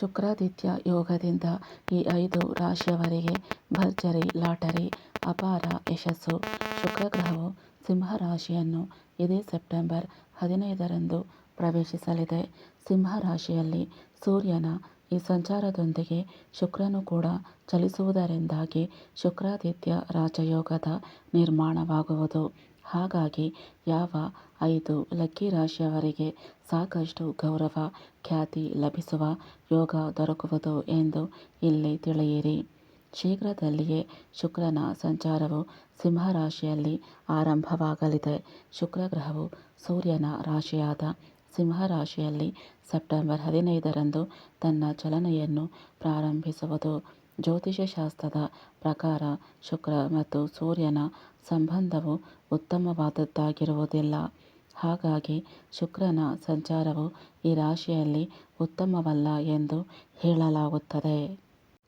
ಶುಕ್ರಾದಿತ್ಯ ಯೋಗದಿಂದ ಈ ಐದು ರಾಶಿಯವರಿಗೆ ಭರ್ಜರಿ, ಲಾಟರಿ, ಅಪಾರ ಯಶಸ್ಸು. ಶುಕ್ರಗ್ರಹವು ಸಿಂಹ ರಾಶಿಯನ್ನು ಇದೇ ಸೆಪ್ಟೆಂಬರ್ ಹದಿನೈದರಂದು ಪ್ರವೇಶಿಸಲಿದೆ. ಸಿಂಹ ರಾಶಿಯಲ್ಲಿ ಸೂರ್ಯನ ಈ ಸಂಚಾರದೊಂದಿಗೆ ಶುಕ್ರನು ಕೂಡ ಚಲಿಸುವುದರಿಂದಾಗಿ ಶುಕ್ರಾದಿತ್ಯ ರಾಜಯೋಗದ ನಿರ್ಮಾಣವಾಗುವುದು. ಹಾಗಾಗಿ ಯಾವ ಐದು ಲಕ್ಕಿ ರಾಶಿಯವರಿಗೆ ಸಾಕಷ್ಟು ಗೌರವ, ಖ್ಯಾತಿ ಲಭಿಸುವ ಯೋಗ ದೊರಕುವುದು ಎಂದು ಇಲ್ಲಿ ತಿಳಿಯಿರಿ. ಶೀಘ್ರದಲ್ಲಿಯೇ ಶುಕ್ರನ ಸಂಚಾರವು ಸಿಂಹ ರಾಶಿಯಲ್ಲಿ ಆರಂಭವಾಗಲಿದೆ. ಶುಕ್ರ ಗ್ರಹವು ಸೂರ್ಯನ ರಾಶಿಯಾದ ಸಿಂಹ ರಾಶಿಯಲ್ಲಿ ಸೆಪ್ಟೆಂಬರ್ ಹದಿನೈದರಂದು ತನ್ನ ಚಲನೆಯನ್ನು ಪ್ರಾರಂಭಿಸುವುದು. ಜ್ಯೋತಿಷ್ಯ ಶಾಸ್ತ್ರದ ಪ್ರಕಾರ ಶುಕ್ರ ಮತ್ತು ಸೂರ್ಯನ ಸಂಬಂಧವು ಉತ್ತಮವಾದದ್ದಾಗಿರುವುದಿಲ್ಲ. ಹಾಗಾಗಿ ಶುಕ್ರನ ಸಂಚಾರವು ಈ ರಾಶಿಯಲ್ಲಿ ಉತ್ತಮವಲ್ಲ ಎಂದು ಹೇಳಲಾಗುತ್ತದೆ.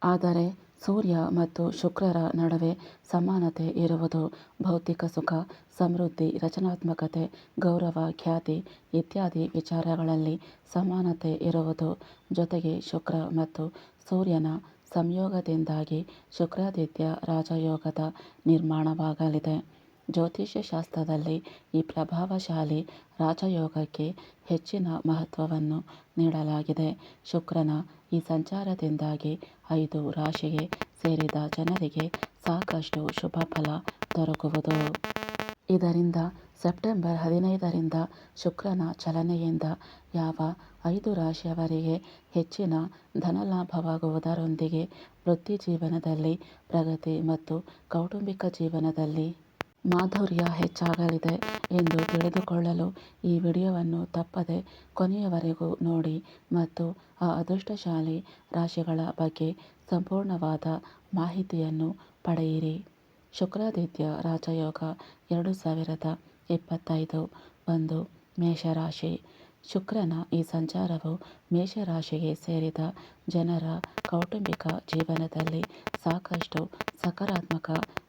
ಆದರೆ ಸೂರ್ಯ ಮತ್ತು ಶುಕ್ರರ ನಡುವೆ ಸಮಾನತೆ ಇರುವುದು, ಭೌತಿಕ ಸುಖ, ಸಮೃದ್ಧಿ, ರಚನಾತ್ಮಕತೆ, ಗೌರವ, ಖ್ಯಾತಿ ಇತ್ಯಾದಿ ವಿಚಾರಗಳಲ್ಲಿ ಸಮಾನತೆ ಇರುವುದು. ಜೊತೆಗೆ ಶುಕ್ರ ಮತ್ತು ಸೂರ್ಯನ ಸಂಯೋಗದಿಂದಾಗಿ ಶುಕ್ರಾದಿತ್ಯ ರಾಜಯೋಗದ ನಿರ್ಮಾಣವಾಗಲಿದೆ. ಜ್ಯೋತಿಷ್ಯ ಶಾಸ್ತ್ರದಲ್ಲಿ ಈ ಪ್ರಭಾವಶಾಲಿ ರಾಜಯೋಗಕ್ಕೆ ಹೆಚ್ಚಿನ ಮಹತ್ವವನ್ನು ನೀಡಲಾಗಿದೆ. ಶುಕ್ರನ ಈ ಸಂಚಾರದಿಂದಾಗಿ ಐದು ರಾಶಿಗೆ ಸೇರಿದ ಜನರಿಗೆ ಸಾಕಷ್ಟು ಶುಭ ಫಲ ದೊರಕುವುದು. ಇದರಿಂದ ಸೆಪ್ಟೆಂಬರ್ ಹದಿನೈದರಿಂದ ಶುಕ್ರನ ಚಲನೆಯಿಂದ ಯಾವ ಐದು ರಾಶಿಯವರಿಗೆ ಹೆಚ್ಚಿನ ಧನಲಾಭವಾಗುವುದರೊಂದಿಗೆ ವೃತ್ತಿ ಜೀವನದಲ್ಲಿ ಪ್ರಗತಿ ಮತ್ತು ಕೌಟುಂಬಿಕ ಜೀವನದಲ್ಲಿ ಮಾಧುರ್ಯ ಹೆಚ್ಚಾಗಲಿದೆ ಎಂದು ತಿಳಿದುಕೊಳ್ಳಲು ಈ ವಿಡಿಯೋವನ್ನು ತಪ್ಪದೆ ಕೊನೆಯವರೆಗೂ ನೋಡಿ ಮತ್ತು ಆ ಅದೃಷ್ಟಶಾಲಿ ರಾಶಿಗಳ ಬಗ್ಗೆ ಸಂಪೂರ್ಣವಾದ ಮಾಹಿತಿಯನ್ನು ಪಡೆಯಿರಿ. ಶುಕ್ರಾದಿತ್ಯ ರಾಜಯೋಗ ಎರಡು ಸಾವಿರದ ಇಪ್ಪತ್ತೈದು ಒಂದು ಮೇಷರಾಶಿ. ಶುಕ್ರನ ಈ ಸಂಚಾರವು ಮೇಷರಾಶಿಗೆ ಸೇರಿದ ಜನರ ಕೌಟುಂಬಿಕ ಜೀವನದಲ್ಲಿ ಸಾಕಷ್ಟು ಸಕಾರಾತ್ಮಕ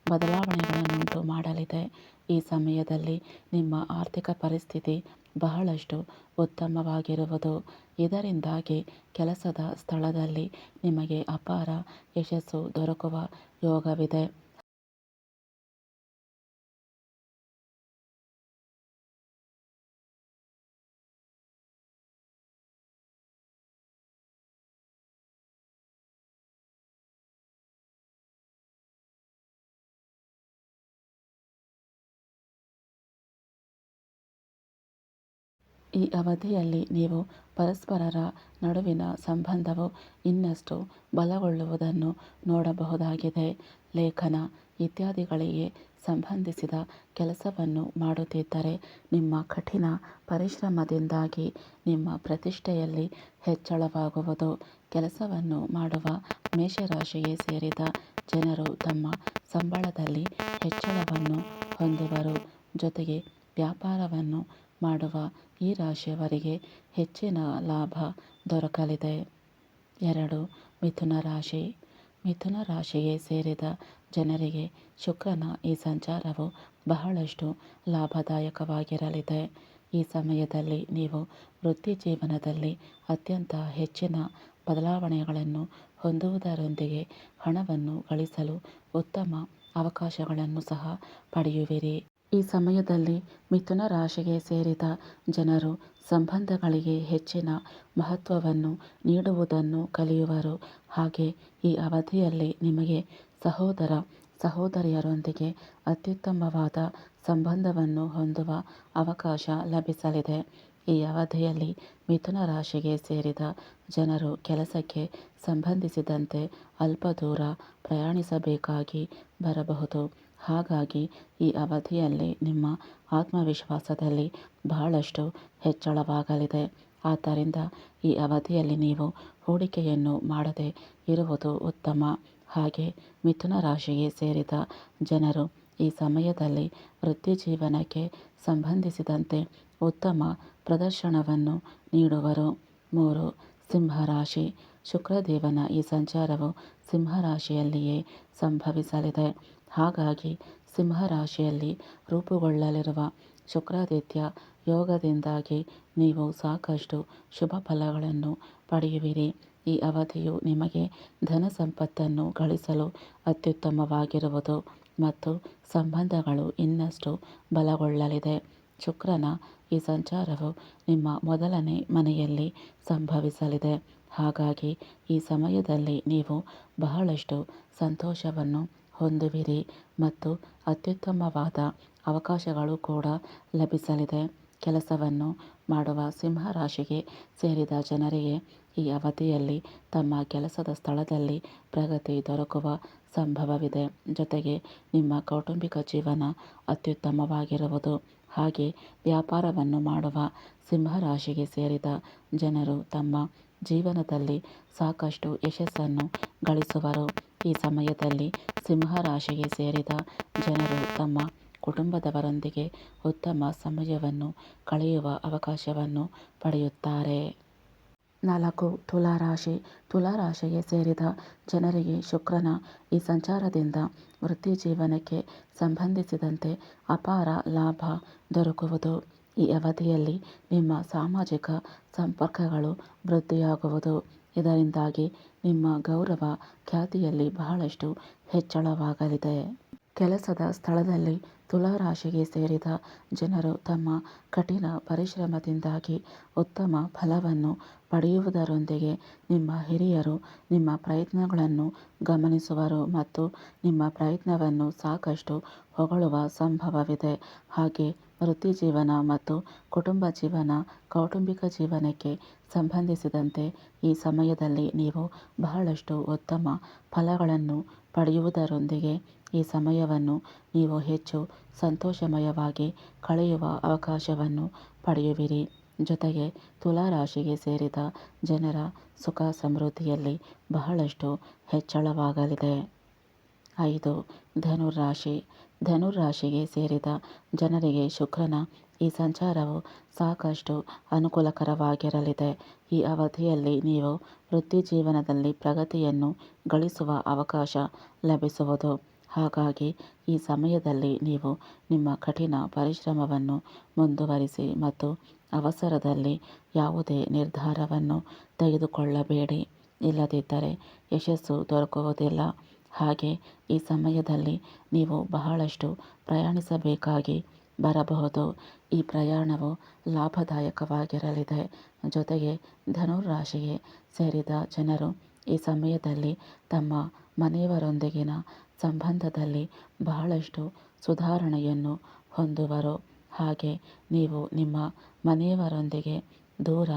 ಬದಲಾವಣೆಗಳನ್ನುಂಟು ಮಾಡಲಿದೆ. ಈ ಸಮಯದಲ್ಲಿ ನಿಮ್ಮ ಆರ್ಥಿಕ ಪರಿಸ್ಥಿತಿ ಬಹಳಷ್ಟು ಉತ್ತಮವಾಗಿರುವುದು. ಇದರಿಂದಾಗಿ ಕೆಲಸದ ಸ್ಥಳದಲ್ಲಿ ನಿಮಗೆ ಅಪಾರ ಯಶಸ್ಸು ದೊರಕುವ ಯೋಗವಿದೆ. ಈ ಅವಧಿಯಲ್ಲಿ ನೀವು ಪರಸ್ಪರರ ನಡುವಿನ ಸಂಬಂಧವು ಇನ್ನಷ್ಟು ಬಲಗೊಳ್ಳುವುದನ್ನು ನೋಡಬಹುದಾಗಿದೆ. ಲೇಖನ ಇತ್ಯಾದಿಗಳಿಗೆ ಸಂಬಂಧಿಸಿದ ಕೆಲಸವನ್ನು ಮಾಡುತ್ತಿದ್ದರೆ ನಿಮ್ಮ ಕಠಿಣ ಪರಿಶ್ರಮದಿಂದಾಗಿ ನಿಮ್ಮ ಪ್ರತಿಷ್ಠೆಯಲ್ಲಿ ಹೆಚ್ಚಳವಾಗುವುದು. ಕೆಲಸವನ್ನು ಮಾಡುವ ಮೇಷರಾಶಿಗೆ ಸೇರಿದ ಜನರು ತಮ್ಮ ಸಂಬಳದಲ್ಲಿ ಹೆಚ್ಚಳವನ್ನು ಹೊಂದುವರು. ಜೊತೆಗೆ ವ್ಯಾಪಾರವನ್ನು ಮಾಡುವ ಈ ರಾಶಿಯವರಿಗೆ ಹೆಚ್ಚಿನ ಲಾಭ ದೊರಕಲಿದೆ. ಎರಡು, ಮಿಥುನ ರಾಶಿ. ಮಿಥುನ ರಾಶಿಗೆ ಸೇರಿದ ಜನರಿಗೆ ಶುಕ್ರನ ಈ ಸಂಚಾರವು ಬಹಳಷ್ಟು ಲಾಭದಾಯಕವಾಗಿರಲಿದೆ. ಈ ಸಮಯದಲ್ಲಿ ನೀವು ವೃತ್ತಿ ಜೀವನದಲ್ಲಿ ಅತ್ಯಂತ ಹೆಚ್ಚಿನ ಬದಲಾವಣೆಗಳನ್ನು ಹೊಂದುವುದರೊಂದಿಗೆ ಹಣವನ್ನು ಗಳಿಸಲು ಉತ್ತಮ ಅವಕಾಶಗಳನ್ನು ಸಹ ಪಡೆಯುವಿರಿ. ಈ ಸಮಯದಲ್ಲಿ ಮಿಥುನ ರಾಶಿಗೆ ಸೇರಿದ ಜನರು ಸಂಬಂಧಗಳಿಗೆ ಹೆಚ್ಚಿನ ಮಹತ್ವವನ್ನು ನೀಡುವುದನ್ನು ಕಲಿಯುವರು. ಹಾಗೆ ಈ ಅವಧಿಯಲ್ಲಿ ನಿಮಗೆ ಸಹೋದರ, ಸಹೋದರಿಯರೊಂದಿಗೆ ಅತ್ಯುತ್ತಮವಾದ ಸಂಬಂಧವನ್ನು ಹೊಂದುವ ಅವಕಾಶ ಲಭಿಸಲಿದೆ. ಈ ಅವಧಿಯಲ್ಲಿ ಮಿಥುನ ರಾಶಿಗೆ ಸೇರಿದ ಜನರು ಕೆಲಸಕ್ಕೆ ಸಂಬಂಧಿಸಿದಂತೆ ಅಲ್ಪ ದೂರ ಪ್ರಯಾಣಿಸಬೇಕಾಗಿ ಬರಬಹುದು. ಹಾಗಾಗಿ ಈ ಅವಧಿಯಲ್ಲಿ ನಿಮ್ಮ ಆತ್ಮವಿಶ್ವಾಸದಲ್ಲಿ ಬಹಳಷ್ಟು ಹೆಚ್ಚಳವಾಗಲಿದೆ. ಆದ್ದರಿಂದ ಈ ಅವಧಿಯಲ್ಲಿ ನೀವು ಹೂಡಿಕೆಯನ್ನು ಮಾಡದೆ ಇರುವುದು ಉತ್ತಮ. ಹಾಗೆ ಮಿಥುನ ರಾಶಿಗೆ ಸೇರಿದ ಜನರು ಈ ಸಮಯದಲ್ಲಿ ವೃತ್ತಿ ಜೀವನಕ್ಕೆ ಸಂಬಂಧಿಸಿದಂತೆ ಉತ್ತಮ ಪ್ರದರ್ಶನವನ್ನು ನೀಡುವರು. ಮೂರು ಸಿಂಹರಾಶಿ ಶುಕ್ರದೇವನ ಈ ಸಂಚಾರವು ಸಿಂಹರಾಶಿಯಲ್ಲಿಯೇ ಸಂಭವಿಸಲಿದೆ. ಹಾಗಾಗಿ ಸಿಂಹರಾಶಿಯಲ್ಲಿ ರೂಪುಗೊಳ್ಳಲಿರುವ ಶುಕ್ರಾದಿತ್ಯ ಯೋಗದಿಂದಾಗಿ ನೀವು ಸಾಕಷ್ಟು ಶುಭ ಫಲಗಳನ್ನು ಪಡೆಯುವಿರಿ. ಈ ಅವಧಿಯು ನಿಮಗೆ ಧನ ಸಂಪತ್ತನ್ನು ಗಳಿಸಲು ಅತ್ಯುತ್ತಮವಾಗಿರುವುದು ಮತ್ತು ಸಂಬಂಧಗಳು ಇನ್ನಷ್ಟು ಬಲಗೊಳ್ಳಲಿದೆ. ಶುಕ್ರನ ಈ ಸಂಚಾರವು ನಿಮ್ಮ ಮೊದಲನೇ ಮನೆಯಲ್ಲಿ ಸಂಭವಿಸಲಿದೆ. ಹಾಗಾಗಿ ಈ ಸಮಯದಲ್ಲಿ ನೀವು ಬಹಳಷ್ಟು ಸಂತೋಷವನ್ನು ಹೊಂದುವಿರಿ ಮತ್ತು ಅತ್ಯುತ್ತಮವಾದ ಅವಕಾಶಗಳು ಕೂಡ ಲಭಿಸಲಿದೆ. ಕೆಲಸವನ್ನು ಮಾಡುವ ಸಿಂಹ ರಾಶಿಗೆ ಸೇರಿದ ಜನರಿಗೆ ಈ ಅವಧಿಯಲ್ಲಿ ತಮ್ಮ ಕೆಲಸದ ಸ್ಥಳದಲ್ಲಿ ಪ್ರಗತಿ ದೊರಕುವ ಸಂಭವವಿದೆ. ಜೊತೆಗೆ ನಿಮ್ಮ ಕೌಟುಂಬಿಕ ಜೀವನ ಅತ್ಯುತ್ತಮವಾಗಿರುವುದು ಹಾಗೆ ವ್ಯಾಪಾರವನ್ನು ಮಾಡುವ ಸಿಂಹ ರಾಶಿಗೆ ಸೇರಿದ ಜನರು ತಮ್ಮ ಜೀವನದಲ್ಲಿ ಸಾಕಷ್ಟು ಯಶಸ್ಸನ್ನು ಗಳಿಸುವರು. ಈ ಸಮಯದಲ್ಲಿ ಸಿಂಹ ರಾಶಿಗೆ ಸೇರಿದ ಜನರು ತಮ್ಮ ಕುಟುಂಬದವರೊಂದಿಗೆ ಉತ್ತಮ ಸಮಯವನ್ನು ಕಳೆಯುವ ಅವಕಾಶವನ್ನು ಪಡೆಯುತ್ತಾರೆ. ನಾಲ್ಕು ತುಲಾರಾಶಿ ತುಲಾರಾಶಿಗೆ ಸೇರಿದ ಜನರಿಗೆ ಶುಕ್ರನ ಈ ಸಂಚಾರದಿಂದ ವೃತ್ತಿ ಜೀವನಕ್ಕೆ ಸಂಬಂಧಿಸಿದಂತೆ ಅಪಾರ ಲಾಭ ದೊರಕುವುದು. ಈ ಅವಧಿಯಲ್ಲಿ ನಿಮ್ಮ ಸಾಮಾಜಿಕ ಸಂಪರ್ಕಗಳು ವೃದ್ಧಿಯಾಗುವುದು. ಇದರಿಂದಾಗಿ ನಿಮ್ಮ ಗೌರವ ಖ್ಯಾತಿಯಲ್ಲಿ ಬಹಳಷ್ಟು ಹೆಚ್ಚಳವಾಗಲಿದೆ. ಕೆಲಸದ ಸ್ಥಳದಲ್ಲಿ ತುಲಾರಾಶಿಗೆ ಸೇರಿದ ಜನರು ತಮ್ಮ ಕಠಿಣ ಪರಿಶ್ರಮದಿಂದಾಗಿ ಉತ್ತಮ ಫಲವನ್ನು ಪಡೆಯುವುದರೊಂದಿಗೆ ನಿಮ್ಮ ಹಿರಿಯರು ನಿಮ್ಮ ಪ್ರಯತ್ನಗಳನ್ನು ಗಮನಿಸುವರು ಮತ್ತು ನಿಮ್ಮ ಪ್ರಯತ್ನವನ್ನು ಸಾಕಷ್ಟು ಹೊಗಳುವ ಸಂಭವವಿದೆ. ಹಾಗೆ ವೃತ್ತಿಜೀವನ ಮತ್ತು ಕುಟುಂಬ ಜೀವನ, ಕೌಟುಂಬಿಕ ಜೀವನಕ್ಕೆ ಸಂಬಂಧಿಸಿದಂತೆ ಈ ಸಮಯದಲ್ಲಿ ನೀವು ಬಹಳಷ್ಟು ಉತ್ತಮ ಫಲಗಳನ್ನು ಪಡೆಯುವುದರೊಂದಿಗೆ ಈ ಸಮಯವನ್ನು ನೀವು ಹೆಚ್ಚು ಸಂತೋಷಮಯವಾಗಿ ಕಳೆಯುವ ಅವಕಾಶವನ್ನು ಪಡೆಯುವಿರಿ. ಜೊತೆಗೆ ತುಲಾರಾಶಿಗೆ ಸೇರಿದ ಜನರ ಸುಖ ಸಮೃದ್ಧಿಯಲ್ಲಿ ಬಹಳಷ್ಟು ಹೆಚ್ಚಳವಾಗಲಿದೆ. ಐದು ಧನುರಾಶಿ ಧನುರಾಶಿಗೆ ಸೇರಿದ ಜನರಿಗೆ ಶುಕ್ರನ ಈ ಸಂಚಾರವು ಸಾಕಷ್ಟು ಅನುಕೂಲಕರವಾಗಿರಲಿದೆ. ಈ ಅವಧಿಯಲ್ಲಿ ನೀವು ವೃತ್ತಿ ಜೀವನದಲ್ಲಿ ಪ್ರಗತಿಯನ್ನು ಗಳಿಸುವ ಅವಕಾಶ ಲಭಿಸುವುದು. ಹಾಗಾಗಿ ಈ ಸಮಯದಲ್ಲಿ ನೀವು ನಿಮ್ಮ ಕಠಿಣ ಪರಿಶ್ರಮವನ್ನು ಮುಂದುವರಿಸಿ ಮತ್ತು ಅವಸರದಲ್ಲಿ ಯಾವುದೇ ನಿರ್ಧಾರವನ್ನು ತೆಗೆದುಕೊಳ್ಳಬೇಡಿ. ಇಲ್ಲದಿದ್ದರೆ ಯಶಸ್ಸು ದೊರಕುವುದಿಲ್ಲ. ಹಾಗೆ ಈ ಸಮಯದಲ್ಲಿ ನೀವು ಬಹಳಷ್ಟು ಪ್ರಯಾಣಿಸಬೇಕಾಗಿ ಬರಬಹುದು. ಈ ಪ್ರಯಾಣವು ಲಾಭದಾಯಕವಾಗಿರಲಿದೆ. ಜೊತೆಗೆ ಧನುರಾಶಿಗೆ ಸೇರಿದ ಜನರು ಈ ಸಮಯದಲ್ಲಿ ತಮ್ಮ ಮನೆಯವರೊಂದಿಗಿನ ಸಂಬಂಧದಲ್ಲಿ ಬಹಳಷ್ಟು ಸುಧಾರಣೆಯನ್ನು ಹೊಂದುವರು. ಹಾಗೆ ನೀವು ನಿಮ್ಮ ಮನೆಯವರೊಂದಿಗೆ ದೂರ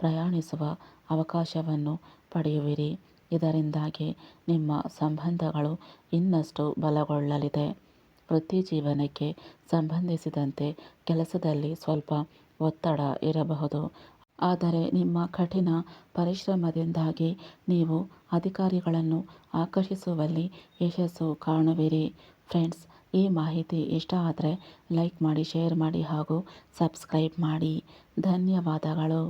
ಪ್ರಯಾಣಿಸುವ ಅವಕಾಶವನ್ನು ಪಡೆಯುವಿರಿ. ಇದರಿಂದಾಗಿ ನಿಮ್ಮ ಸಂಬಂಧಗಳು ಇನ್ನಷ್ಟು ಬಲಗೊಳ್ಳಲಿದೆ. ವೃತ್ತಿ ಜೀವನಕ್ಕೆ ಸಂಬಂಧಿಸಿದಂತೆ ಕೆಲಸದಲ್ಲಿ ಸ್ವಲ್ಪ ಒತ್ತಡ ಇರಬಹುದು. ಆದರೆ ನಿಮ್ಮ ಕಠಿಣ ಪರಿಶ್ರಮದಿಂದಾಗಿ ನೀವು ಅಧಿಕಾರಿಗಳನ್ನು ಆಕರ್ಷಿಸುವಲ್ಲಿ ಯಶಸ್ಸು ಕಾಣುವಿರಿ. ಫ್ರೆಂಡ್ಸ್, ಈ ಮಾಹಿತಿ ಇಷ್ಟ ಆದರೆ ಲೈಕ್ ಮಾಡಿ, ಶೇರ್ ಮಾಡಿ ಹಾಗೂ ಸಬ್ಸ್ಕ್ರೈಬ್ ಮಾಡಿ. ಧನ್ಯವಾದಗಳು.